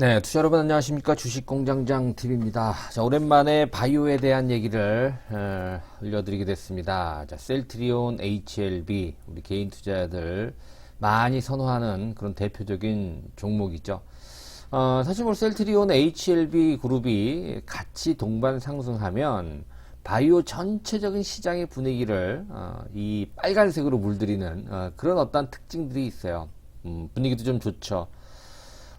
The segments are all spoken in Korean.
네, 투자 여러분 안녕하십니까 주식공장장 TV입니다. 자, 오랜만에 바이오에 대한 얘기를 어, 알려드리게 됐습니다. 자, 셀트리온, HLB 우리 개인 투자자들 많이 선호하는 그런 대표적인 종목이죠. 어, 사실 뭐 셀트리온, HLB 그룹이 같이 동반 상승하면 바이오 전체적인 시장의 분위기를 어, 이 빨간색으로 물들이는 어, 그런 어떤 특징들이 있어요. 음, 분위기도 좀 좋죠.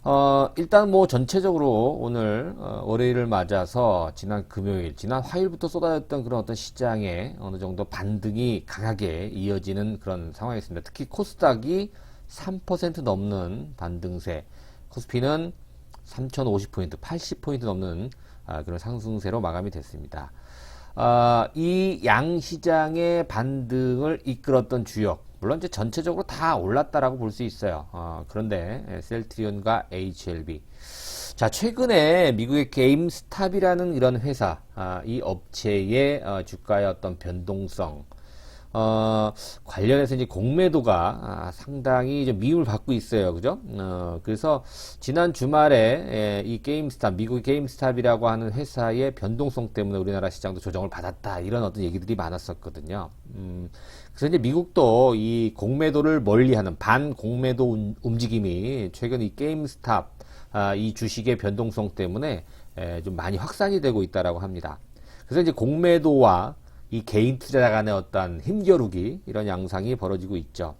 어, 일단 뭐 전체적으로 오늘 어, 월요일을 맞아서 지난 금요일, 지난 화요일부터 쏟아졌던 그런 어떤 시장에 어느 정도 반등이 강하게 이어지는 그런 상황이었습니다. 특히 코스닥이 3% 넘는 반등세, 코스피는 3,050포인트, 80포인트 넘는 아, 그런 상승세로 마감이 됐습니다. 아, 이 양 시장의 반등을 이끌었던 주역, 물론 이제 전체적으로 다 올랐다라고 볼 수 있어요. 어, 그런데 예, 셀트리온과 HLB. 자, 최근에 미국의 게임스탑이라는 이런 회사, 아, 이 업체의 어, 주가의 어떤 변동성, 어, 관련해서 이제 공매도가 아, 상당히 좀 미움을 받고 있어요. 그죠? 어, 그래서 지난 주말에 예, 이 게임스탑, 미국 게임스탑이라고 하는 회사의 변동성 때문에 우리나라 시장도 조정을 받았다. 이런 어떤 얘기들이 많았었거든요. 음, 그래서 이제 미국도 이 공매도를 멀리하는 반공매도 운- 움직임이 최근 이 게임스탑, 아, 이 주식의 변동성 때문에 에, 좀 많이 확산이 되고 있다라고 합니다. 그래서 이제 공매도와 이 개인 투자자 간의 어떤 힘겨루기 이런 양상이 벌어지고 있죠.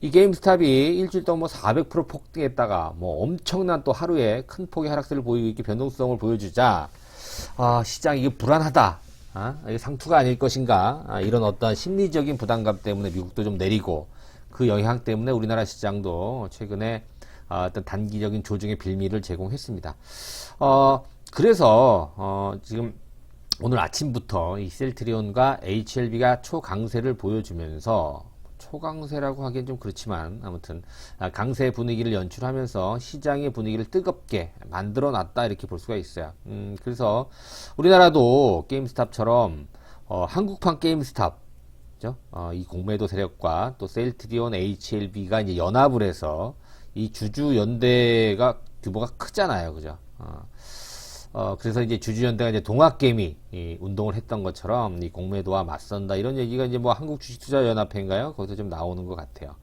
이 게임스탑이 일주일 동안 뭐 400% 폭등했다가 뭐 엄청난 또 하루에 큰 폭의 하락세를 보이고 이렇게 변동성을 보여주자 아, 시장 이게 불안하다. 아, 이게 상투가 아닐 것인가. 아, 이런 어떤 심리적인 부담감 때문에 미국도 좀 내리고 그 영향 때문에 우리나라 시장도 최근에 아, 어떤 단기적인 조정의 빌미를 제공했습니다. 어, 그래서 어, 지금 오늘 아침부터 이 셀트리온과 HLB가 초강세를 보여주면서 초강세라고 하기엔 좀 그렇지만 아무튼 아, 강세 분위기를 연출하면서 시장의 분위기를 뜨겁게 만들어 놨다 이렇게 볼 수가 있어요. 음, 그래서 우리나라도 게임스탑처럼 어, 한국판 게임스탑 그죠? 어, 이 공매도 세력과 또 셀트리온 HLB가 이제 연합을 해서 이 주주 연대가 규모가 크잖아요. 그죠? 어, 어, 그래서 이제 주주연대가 이제 동학개미 이 운동을 했던 것처럼 이 공매도와 맞선다 이런 얘기가 이제 뭐 한국 주식투자연합회인가요? 거기서 좀 나오는 것 같아요.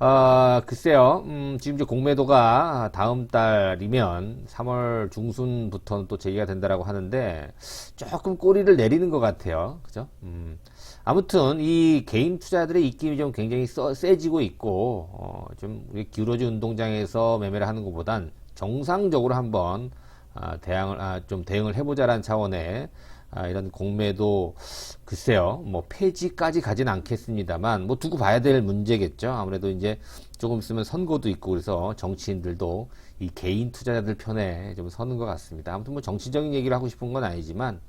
어, 글쎄요, 음, 지금 이제 공매도가 다음 달이면 3월 중순부터는 또 제기가 된다라고 하는데 조금 꼬리를 내리는 것 같아요. 그죠? 음, 아무튼 이 개인 투자들의 입김이 좀 굉장히 써, 세지고 있고, 어, 좀 우리 기울어진 운동장에서 매매를 하는 것보단 정상적으로 한번 아, 대응을 아, 좀 대응을 해보자라는 차원의 아, 이런 공매도 글쎄요 뭐 폐지까지 가진 않겠습니다만 뭐 두고 봐야 될 문제겠죠. 아무래도 이제 조금 있으면 선거도 있고 그래서 정치인들도 이 개인 투자자들 편에 좀 서는 것 같습니다. 아무튼 뭐 정치적인 얘기를 하고 싶은 건 아니지만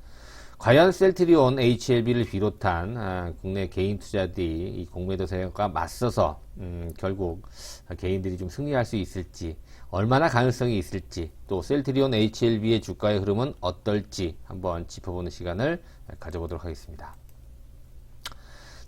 과연 셀트리온 HLB를 비롯한 아, 국내 개인 투자들이 이 공매도 세력과 맞서서 음, 결국 개인들이 좀 승리할 수 있을지 얼마나 가능성이 있을지 또 셀트리온 HLB의 주가의 흐름은 어떨지 한번 짚어보는 시간을 가져보도록 하겠습니다.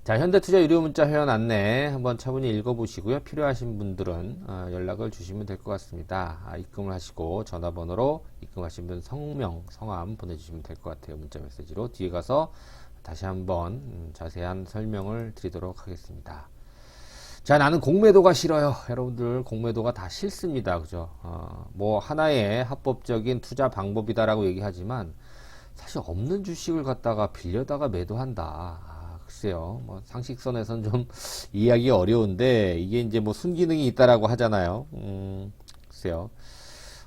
자, 현대투자 유료 문자 회원 안내 한번 차분히 읽어보시고요. 필요하신 분들은 어, 연락을 주시면 될 것 같습니다. 아, 입금을 하시고 전화번호로 입금하신 분 성명, 성함 보내주시면 될 것 같아요. 문자 메시지로 뒤에 가서 다시 한번 음, 자세한 설명을 드리도록 하겠습니다. 자, 나는 공매도가 싫어요. 여러분들, 공매도가 다 싫습니다. 그죠? 어, 뭐, 하나의 합법적인 투자 방법이다라고 얘기하지만, 사실 없는 주식을 갖다가 빌려다가 매도한다. 아, 글쎄요. 뭐, 상식선에선 좀 이해하기 어려운데, 이게 이제 뭐 순기능이 있다라고 하잖아요. 음, 글쎄요.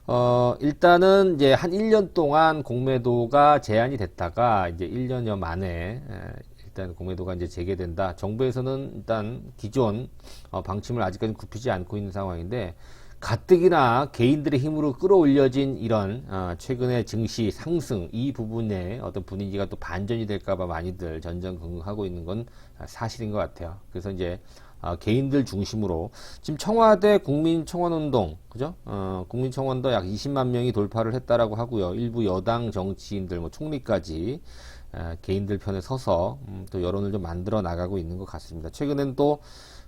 어, 일단은 이제 한 1년 동안 공매도가 제한이 됐다가 이제 1년여 만에 에, 일단 공매도가 이제 재개된다. 정부에서는 일단 기존 어, 방침을 아직까지 굽히지 않고 있는 상황인데 가뜩이나 개인들의 힘으로 끌어올려진 이런 어, 최근의 증시 상승 이 부분에 어떤 분위기가 또 반전이 될까봐 많이들 전전긍긍하고 있는 건 사실인 것 같아요. 그래서 이제 어, 개인들 중심으로 지금 청와대 국민청원운동 그죠? 어, 국민청원도 약 20만 명이 돌파를 했다라고 하고요. 일부 여당 정치인들 뭐 총리까지 에, 개인들 편에 서서 음, 또 여론을 좀 만들어 나가고 있는 것 같습니다. 최근엔 또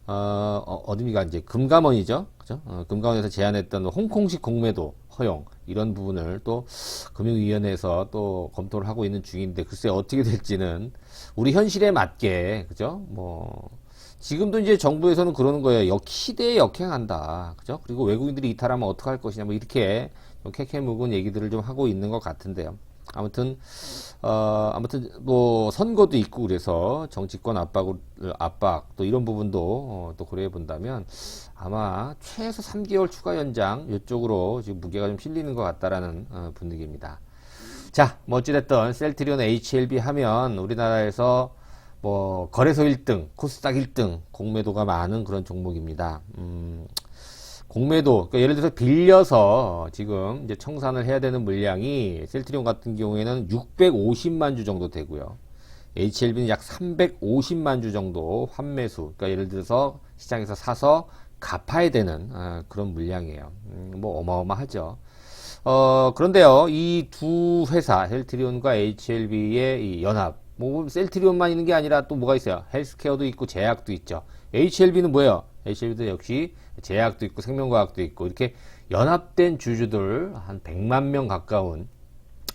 어, 어, 어디가 이제 금감원이죠, 그죠? 어, 금감원에서 제안했던 홍콩식 공매도 허용 이런 부분을 또 금융위원회에서 또 검토를 하고 있는 중인데 글쎄 어떻게 될지는 우리 현실에 맞게 그죠? 뭐 지금도 이제 정부에서는 그러는 거예요. 역 시대에 역행한다. 그죠? 그리고 외국인들이 이탈하면 어떡할 것이냐 뭐 이렇게 좀 캐캐묵은 얘기들을 좀 하고 있는 것 같은데요. 아무튼 어 아무튼 뭐 선거도 있고 그래서 정치권 압박을 압박 또 이런 부분도 어, 또 고려해 본다면 아마 최소 3개월 추가 연장 이쪽으로 지금 무게가 좀 실리는 것 같다라는 어, 분위기입니다. 자, 뭐 어찌됐든 셀트리온 HLB 하면 우리나라에서 뭐 거래소 1등, 코스닥 1등 공매도가 많은 그런 종목입니다. 음, 공매도 그러니까 예를 들어서 빌려서 지금 이제 청산을 해야 되는 물량이 셀트리온 같은 경우에는 650만 주 정도 되고요. HLB는 약 350만 주 정도 환매수. 그러니까 예를 들어서 시장에서 사서 갚아야 되는 아, 그런 물량이에요. 음, 뭐 어마어마하죠. 어, 그런데요, 이 두 회사, 셀트리온과 HLB의 이 연합, 뭐, 셀트리온만 있는 게 아니라 또 뭐가 있어요? 헬스케어도 있고 제약도 있죠. HLB는 뭐예요? HLB도 역시 제약도 있고 생명과학도 있고 이렇게 연합된 주주들 한 100만 명 가까운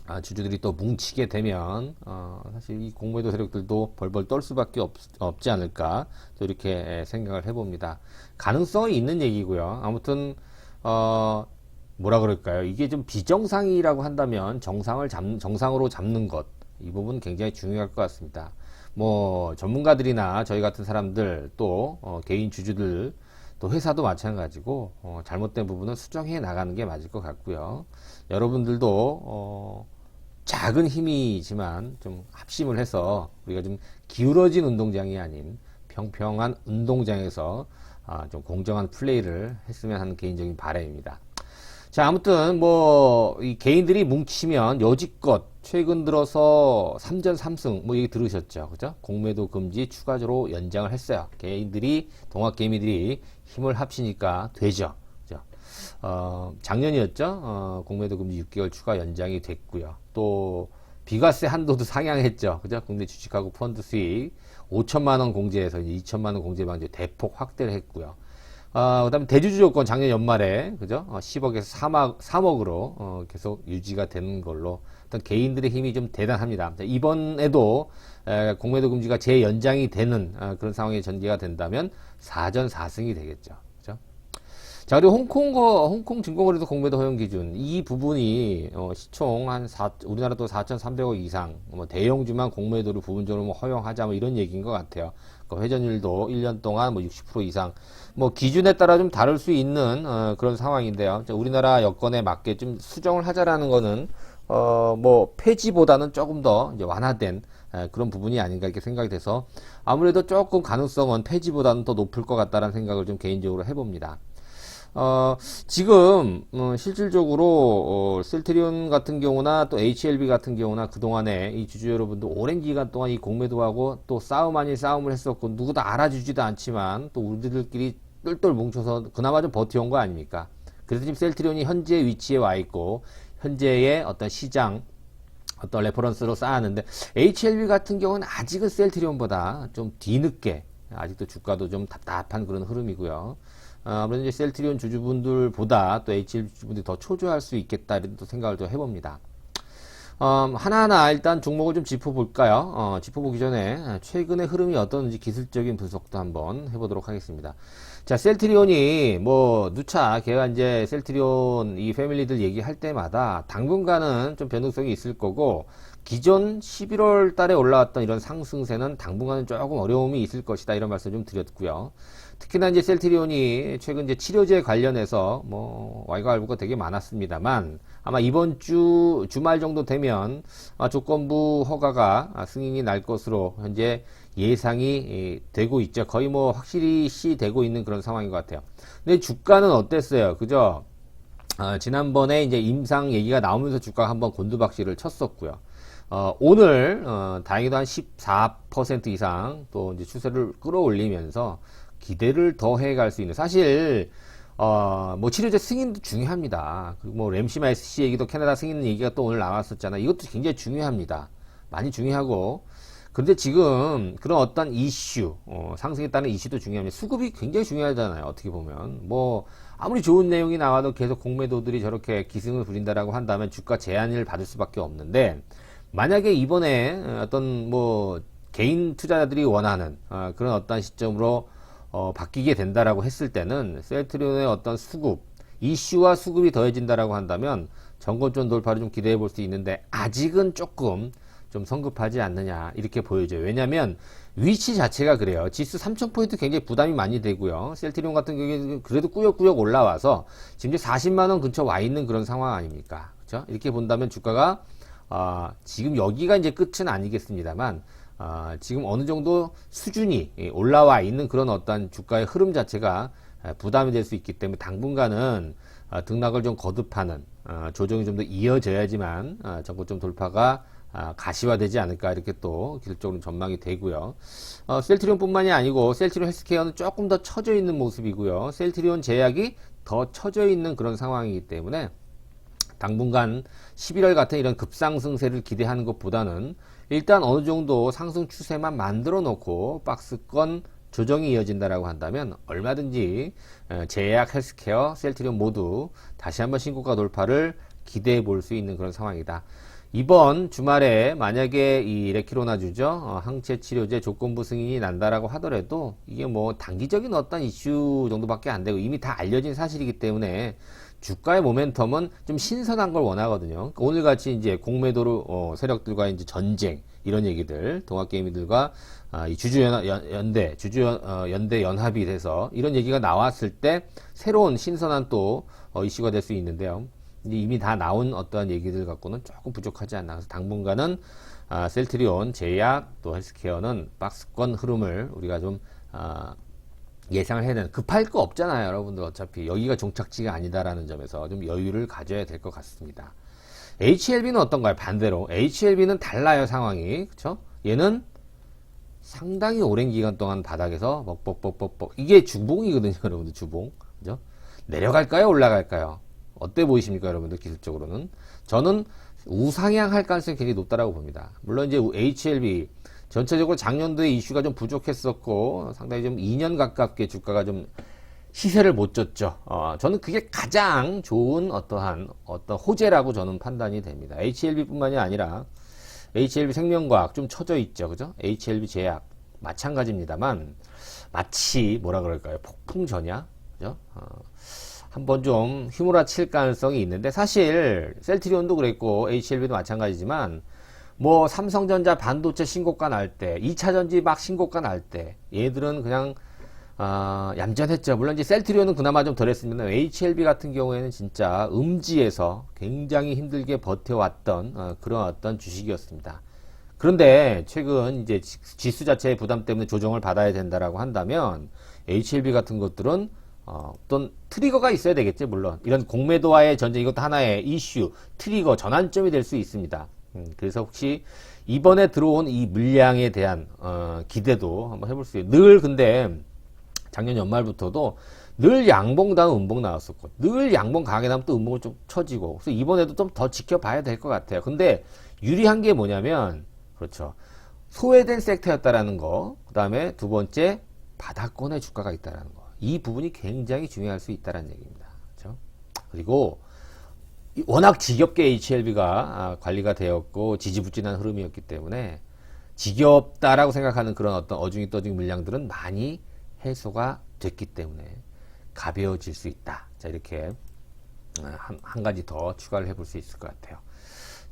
아, 주주들이 또 뭉치게 되면 어, 사실 이 공매도 세력들도 벌벌 떨 수밖에 없, 없지 않을까 또 이렇게 생각을 해봅니다. 가능성이 있는 얘기고요. 아무튼 어, 뭐라 그럴까요? 이게 좀 비정상이라고 한다면 정상을 잡, 정상으로 잡는 것 이 부분 굉장히 중요할 것 같습니다. 뭐 전문가들이나 저희 같은 사람들 또 어, 개인 주주들 또 회사도 마찬가지고 어, 잘못된 부분은 수정해 나가는 게 맞을 것 같고요. 여러분들도 어, 작은 힘이지만 좀 합심을 해서 우리가 좀 기울어진 운동장이 아닌 평평한 운동장에서 아, 좀 공정한 플레이를 했으면 하는 개인적인 바람입니다. 자, 아무튼 뭐 이 개인들이 뭉치면 여지껏 최근 들어서 3전 3승 뭐 얘기 들으셨죠. 그죠? 공매도 금지 추가적으로 연장을 했어요. 개인들이 동학 개미들이 힘을 합치니까 되죠. 그죠? 어, 작년이었죠. 어, 공매도 금지 6개월 추가 연장이 됐고요. 또 비과세 한도도 상향했죠. 그죠? 국내 주식하고 펀드 수익 5천만 원 공제해서 이제 2천만 원 공제 방지 대폭 확대를 했고요. 어, 그다음에 대주주 조건 작년 연말에 그죠? 어, 10억에서 3억 3억으로 어, 계속 유지가 되는 걸로 어떤 개인들의 힘이 좀 대단합니다. 자, 이번에도 에, 공매도 금지가 재연장이 되는 어, 그런 상황이 전개가 된다면 4전 4승이 되겠죠. 그죠? 자, 그리고 홍콩 거, 홍콩 증권거래소 공매도 허용 기준 이 부분이 어, 시총 한 4, 우리나라도 4,300억 이상 뭐 대형주만 공매도를 부분적으로 뭐 허용하자 뭐 이런 얘기인 것 같아요. 그 회전율도 1년 동안 뭐 60% 이상 뭐 기준에 따라 좀 다를 수 있는 어, 그런 상황인데요. 자, 우리나라 여건에 맞게 좀 수정을 하자라는 거는 어, 뭐 폐지보다는 조금 더 이제 완화된 에, 그런 부분이 아닌가 이렇게 생각이 돼서 아무래도 조금 가능성은 폐지보다는 더 높을 것 같다라는 생각을 좀 개인적으로 해봅니다. 어, 지금, 어, 실질적으로, 어, 셀트리온 같은 경우나 또 HLB 같은 경우나 그동안에 이 주주 여러분도 오랜 기간 동안 이 공매도 하고 또 싸움 아닌 싸움을 했었고 누구도 알아주지도 않지만 또 우리들끼리 똘똘 뭉쳐서 그나마 좀 버텨온 거 아닙니까? 그래서 지금 셀트리온이 현재 위치에 와 있고 현재의 어떤 시장 어떤 레퍼런스로 쌓았는데 HLB 같은 경우는 아직은 셀트리온보다 좀 뒤늦게 아직도 주가도 좀 답답한 그런 흐름이고요. 어, 아무래도 이제 셀트리온 주주분들보다 또 HLB 주주분들이 더 초조할 수 있겠다 이런 또 생각을 또 해봅니다. 음, 하나하나 일단 종목을 좀 짚어볼까요? 어, 짚어보기 전에 최근의 흐름이 어떤지 기술적인 분석도 한번 해보도록 하겠습니다. 자, 셀트리온이 뭐 누차 걔가 이제 셀트리온 이 패밀리들 얘기할 때마다 당분간은 좀 변동성이 있을 거고 기존 11월 달에 올라왔던 이런 상승세는 당분간은 조금 어려움이 있을 것이다 이런 말씀 좀 드렸고요. 특히나 이제 셀트리온이 최근 이제 치료제 관련해서 뭐 왈가왈부가 되게 많았습니다만 아마 이번 주 주말 정도 되면 아, 조건부 허가가 아, 승인이 날 것으로 현재 예상이 되고 있죠. 거의 뭐 확실히 시 되고 있는 그런 상황인 것 같아요. 근데 주가는 어땠어요? 그죠? 어, 지난번에 이제 임상 얘기가 나오면서 주가가 한번 곤두박질을 쳤었고요. 어, 오늘 어, 다행히도 한 14% 이상 또 이제 추세를 끌어올리면서 기대를 더 해갈 수 있는 사실 어, 뭐 치료제 승인도 중요합니다. 그리고 뭐 램시마이스 얘기도 캐나다 승인 얘기가 또 오늘 나왔었잖아. 이것도 굉장히 중요합니다. 많이 중요하고 그런데 지금 그런 어떤 이슈, 어, 상승에 따른 이슈도 중요합니다. 수급이 굉장히 중요하잖아요. 어떻게 보면. 뭐, 아무리 좋은 내용이 나와도 계속 공매도들이 저렇게 기승을 부린다라고 한다면 주가 제한을 받을 수밖에 없는데, 만약에 이번에 어떤 뭐, 개인 투자자들이 원하는 어, 그런 어떤 시점으로 어, 바뀌게 된다라고 했을 때는 셀트리온의 어떤 수급, 이슈와 수급이 더해진다라고 한다면 정권전 돌파를 좀 기대해 볼 수 있는데 아직은 조금 좀 성급하지 않느냐 이렇게 보여져요. 왜냐하면 위치 자체가 그래요. 지수 3,000포인트 굉장히 부담이 많이 되고요. 셀트리온 같은 경우에 그래도 꾸역꾸역 올라와서 지금 이제 40만 원 근처 와 있는 그런 상황 아닙니까? 그렇죠? 이렇게 본다면 주가가 아, 지금 여기가 이제 끝은 아니겠습니다만 아, 지금 어느 정도 수준이 올라와 있는 그런 어떤 주가의 흐름 자체가 부담이 될 수 있기 때문에 당분간은 아, 등락을 좀 거듭하는 아, 조정이 좀 더 이어져야지만 아, 정고점 돌파가 아, 가시화되지 않을까 이렇게 또 기술적으로 전망이 되고요. 어, 셀트리온뿐만이 아니고 셀트리온 헬스케어는 조금 더 처져 있는 모습이고요. 셀트리온 제약이 더 처져 있는 그런 상황이기 때문에 당분간 11월 같은 이런 급상승세를 기대하는 것보다는 일단 어느 정도 상승 추세만 만들어 놓고 박스권 조정이 이어진다라고 한다면 얼마든지 어, 제약, 헬스케어, 셀트리온 모두 다시 한번 신고가 돌파를 기대해 볼 수 있는 그런 상황이다. 이번 주말에 만약에 이 레키로나주죠 어, 항체 치료제 조건부 승인이 난다라고 하더라도 이게 뭐 단기적인 어떤 이슈 정도밖에 안 되고 이미 다 알려진 사실이기 때문에 주가의 모멘텀은 좀 신선한 걸 원하거든요. 그러니까 오늘 같이 이제 공매도로 어, 세력들과 이제 전쟁 이런 얘기들 동학개미들과 아, 이 주주 연, 연대 주주 연, 어, 연대 연합이 돼서 이런 얘기가 나왔을 때 새로운 신선한 또 어, 이슈가 될 수 있는데요. 이미 다 나온 어떠한 얘기들 갖고는 조금 부족하지 않나. 그래서 당분간은 아, 셀트리온, 제약, 또 헬스케어는 박스권 흐름을 우리가 좀 아, 예상을 해야 되는 급할 거 없잖아요, 여러분들 어차피 여기가 종착지가 아니다라는 점에서 좀 여유를 가져야 될 것 같습니다. HLB는 어떤가요? 반대로 HLB는 달라요 상황이, 그렇죠? 얘는 상당히 오랜 기간 동안 바닥에서 먹뻑뻑뻑뻑 이게 주봉이거든요, 여러분들 주봉, 그죠? 내려갈까요, 올라갈까요? 어때 보이십니까, 여러분들 기술적으로는? 저는 우상향할 가능성이 굉장히 높다라고 봅니다. 물론 이제 HLB 전체적으로 작년도에 이슈가 좀 부족했었고 상당히 좀 2년 가깝게 주가가 좀 시세를 못 줬죠. 어, 저는 그게 가장 좋은 어떠한 어떤 호재라고 저는 판단이 됩니다. HLB뿐만이 아니라 HLB 생명과학 좀 처져 있죠, 그죠? HLB 제약 마찬가지입니다만 마치 뭐라 그럴까요? 폭풍 전야, 그죠? 어, 한번 좀 휘몰아칠 가능성이 있는데 사실 셀트리온도 그랬고 HLB도 마찬가지지만 뭐 삼성전자 반도체 신고가 날 때, 2차 전지 막 신고가 날 때, 얘들은 그냥 아, 얌전했죠. 물론 이제 셀트리온은 그나마 좀 덜했습니다. HLB 같은 경우에는 진짜 음지에서 굉장히 힘들게 버텨왔던 어, 그런 어떤 주식이었습니다. 그런데 최근 이제 지수 자체의 부담 때문에 조정을 받아야 된다라고 한다면 HLB 같은 것들은 어, 어떤 트리거가 있어야 되겠지 물론 이런 공매도와의 전쟁 이것도 하나의 이슈 트리거 전환점이 될 수 있습니다. 음, 그래서 혹시 이번에 들어온 이 물량에 대한 어, 기대도 한번 해볼 수 있어요. 늘 근데 작년 연말부터도 늘 양봉 다음 음봉 나왔었고 늘 양봉 강하게 나면 또 음봉을 좀 쳐지고 그래서 이번에도 좀 더 지켜봐야 될 것 같아요. 근데 유리한 게 뭐냐면 그렇죠. 소외된 섹터였다라는 거, 그 다음에 두 번째 바닥권의 주가가 있다라는 거. 이 부분이 굉장히 중요할 수 있다는 얘기입니다. 그렇죠? 그리고 워낙 지겹게 HLB가 관리가 되었고 지지부진한 흐름이었기 때문에 지겹다라고 생각하는 그런 어떤 어중이 떠중이 물량들은 많이 해소가 됐기 때문에 가벼워질 수 있다. 자, 이렇게 한, 한 가지 더 추가를 해볼 수 있을 것 같아요.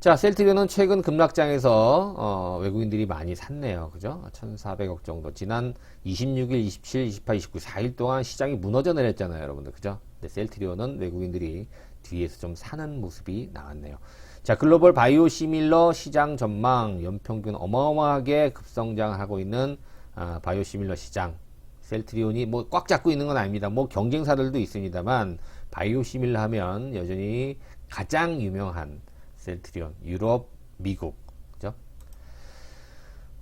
자, 셀트리온은 최근 급락장에서 어, 외국인들이 많이 샀네요. 그죠? 1,400억 정도. 지난 26일, 27, 28, 29, 4일 동안 시장이 무너져 내렸잖아요, 여러분들. 그죠? 근데 셀트리온은 외국인들이 뒤에서 좀 사는 모습이 나왔네요. 자, 글로벌 바이오 시밀러 시장 전망 연평균 어마어마하게 급성장하고 있는 아, 바이오 시밀러 시장. 셀트리온이 뭐 꽉 잡고 있는 건 아닙니다. 뭐 경쟁사들도 있습니다만 바이오 시밀러 하면 여전히 가장 유명한 셀트리온, 유럽, 미국, 그죠?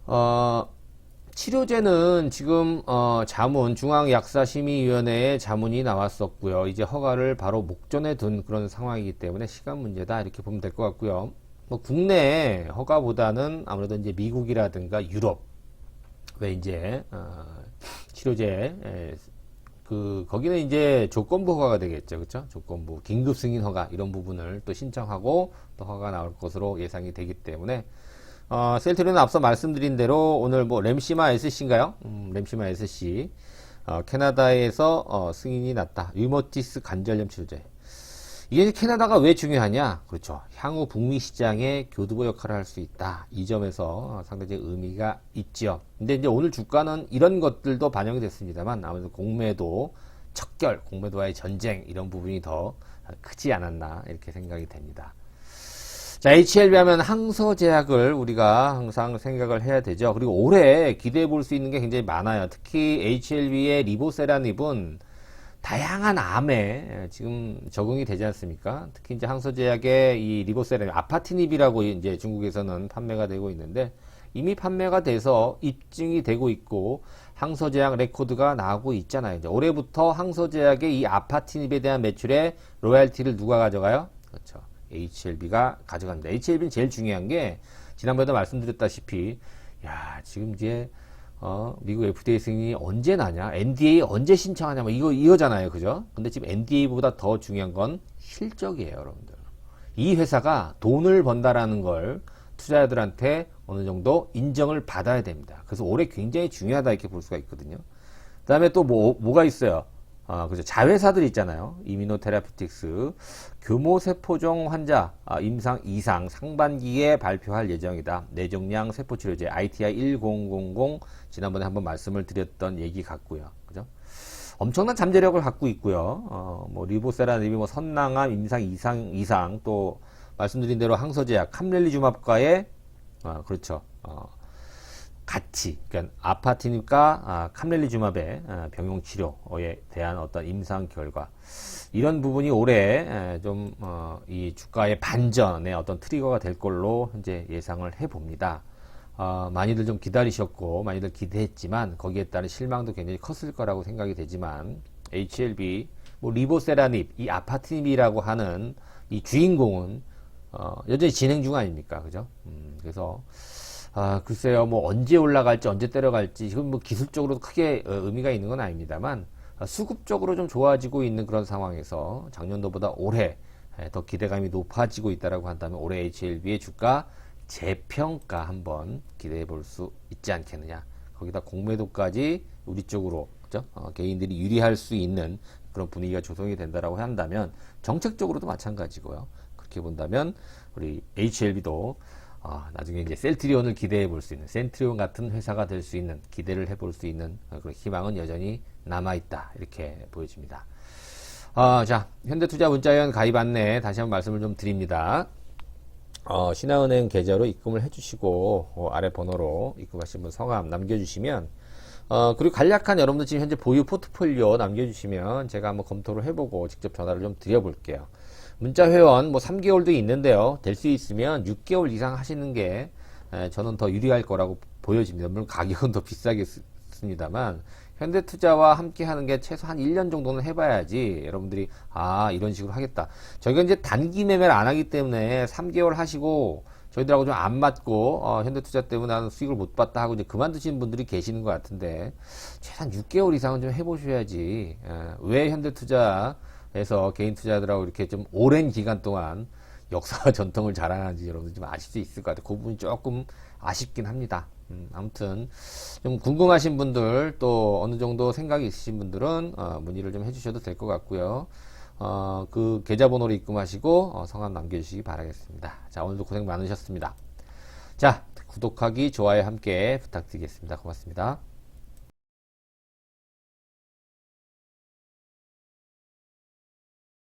어, 치료제는 지금 어, 자문 중앙약사심의위원회에 자문이 나왔었고요. 이제 허가를 바로 목전에 둔 그런 상황이기 때문에 시간 문제다 이렇게 보면 될 것 같고요. 뭐 국내 허가보다는 아무래도 이제 미국이라든가 유럽 왜 이제 어, 치료제 에, 그 거기는 이제 조건부 허가가 되겠죠, 그렇죠? 조건부 긴급 승인 허가 이런 부분을 또 신청하고 또 허가 나올 것으로 예상이 되기 때문에 어, 셀트리는 앞서 말씀드린 대로 오늘 뭐 램시마 SC인가요? 음, 램시마 SC 어, 캐나다에서 어, 승인이 났다. 유머티스 관절염 치료제. 이게 캐나다가 왜 중요하냐? 그렇죠. 향후 북미 시장의 교두보 역할을 할 수 있다. 이 점에서 상당히 의미가 있죠. 근데 이제 오늘 주가는 이런 것들도 반영이 됐습니다만 아무래도 공매도 척결, 공매도와의 전쟁 이런 부분이 더 크지 않았나 이렇게 생각이 됩니다. 자, HLB 하면 항서제약을 우리가 항상 생각을 해야 되죠. 그리고 올해 기대해 볼 수 있는 게 굉장히 많아요. 특히 HLB의 리보세라닙은 다양한 암에 지금 적응이 되지 않습니까? 특히 이제 항서제약의 이 리보세라닙, 아파티닙이라고 이제 중국에서는 판매가 되고 있는데 이미 판매가 돼서 입증이 되고 있고 항서제약 레코드가 나오고 있잖아요. 이제 올해부터 항서제약의 이 아파티닙에 대한 매출의 로얄티를 누가 가져가요? 그렇죠. HLB가 가져갑니다. HLB는 제일 중요한 게 지난번에도 말씀드렸다시피 야 지금 이제 어, 미국 FDA 승인이 언제 나냐, NDA 언제 신청하냐, 뭐 이거 이거잖아요, 그죠? 근데 지금 NDA보다 더 중요한 건 실적이에요, 여러분들. 이 회사가 돈을 번다라는 걸 투자자들한테 어느 정도 인정을 받아야 됩니다. 그래서 올해 굉장히 중요하다 이렇게 볼 수가 있거든요. 그다음에 또 뭐 뭐가 있어요? 아, 그죠. 자회사들 있잖아요. 이미노테라피틱스 교모세포종 환자 아, 임상 이상 상반기에 발표할 예정이다. 뇌종양 세포치료제 ITI 1000 지난번에 한번 말씀을 드렸던 얘기 같고요. 그죠? 엄청난 잠재력을 갖고 있고요. 어, 뭐 리보세라닙이 뭐 선낭암 임상 이상 이상 또 말씀드린 대로 항서제약 캄렐리주맙과의 아, 그렇죠. 어, 같이 그러니까 아파티니까 아, 캄렐리주맙의 아, 병용 치료에 대한 어떤 임상 결과 이런 부분이 올해 좀이 어, 주가의 반전의 어떤 트리거가 될 걸로 현재 예상을 해 봅니다. 어, 많이들 좀 기다리셨고 많이들 기대했지만 거기에 따른 실망도 굉장히 컸을 거라고 생각이 되지만 HLB 뭐 리보세라닙 이 아파티닙이라고 하는 이 주인공은 어, 여전히 진행 중 아닙니까 그죠? 음, 그래서 아, 글쎄요, 뭐 언제 올라갈지 언제 때려갈지 지금 뭐 기술적으로도 크게 어, 의미가 있는 건 아닙니다만 어, 수급적으로 좀 좋아지고 있는 그런 상황에서 작년도보다 올해 에, 더 기대감이 높아지고 있다라고 한다면 올해 HLB의 주가 재평가 한번 기대해 볼 수 있지 않겠느냐. 거기다 공매도까지 우리 쪽으로 그죠? 어, 개인들이 유리할 수 있는 그런 분위기가 조성이 된다라고 한다면 정책적으로도 마찬가지고요. 그렇게 본다면 우리 HLB도 어, 나중에 이제 셀트리온을 기대해 볼 수 있는 센트리온 같은 회사가 될 수 있는 기대를 해볼 수 있는 그런 희망은 여전히 남아 있다 이렇게 보여집니다. 어, 자 현대투자 문자연 가입 안내 다시 한번 말씀을 좀 드립니다. 어, 신한은행 계좌로 입금을 해주시고 어, 아래 번호로 입금하신 분 성함 남겨주시면 어, 그리고 간략한 여러분들 지금 현재 보유 포트폴리오 남겨주시면 제가 한번 검토를 해보고 직접 전화를 좀 드려볼게요. 문자 회원 뭐 3개월도 있는데요. 될 수 있으면 6개월 이상 하시는 게 에, 저는 더 유리할 거라고 보여집니다. 물론 가격은 더 비싸겠습니다만 현대투자와 함께 하는 게 최소 한 1년 정도는 해봐야지 여러분들이 아 이런 식으로 하겠다. 저희가 이제 단기 매매를 안 하기 때문에 3개월 하시고 저희들하고 좀 안 맞고 어, 현대투자 때문에 나는 수익을 못 봤다 하고 이제 그만두시는 분들이 계시는 것 같은데 최소한 6개월 이상은 좀 해보셔야지 에, 왜 현대투자 해서 개인 투자들하고 이렇게 좀 오랜 기간 동안 역사와 전통을 자랑하는지 여러분들 좀 아실 수 있을 것 같아요. 그 부분이 조금 아쉽긴 합니다. 음, 아무튼 좀 궁금하신 분들 또 어느 정도 생각이 있으신 분들은 어, 문의를 좀 해주셔도 될 것 같고요. 어, 그 계좌번호로 입금하시고 어, 성함 남겨주시기 바라겠습니다. 자 오늘도 고생 많으셨습니다. 자 구독하기 좋아요 함께 부탁드리겠습니다. 고맙습니다.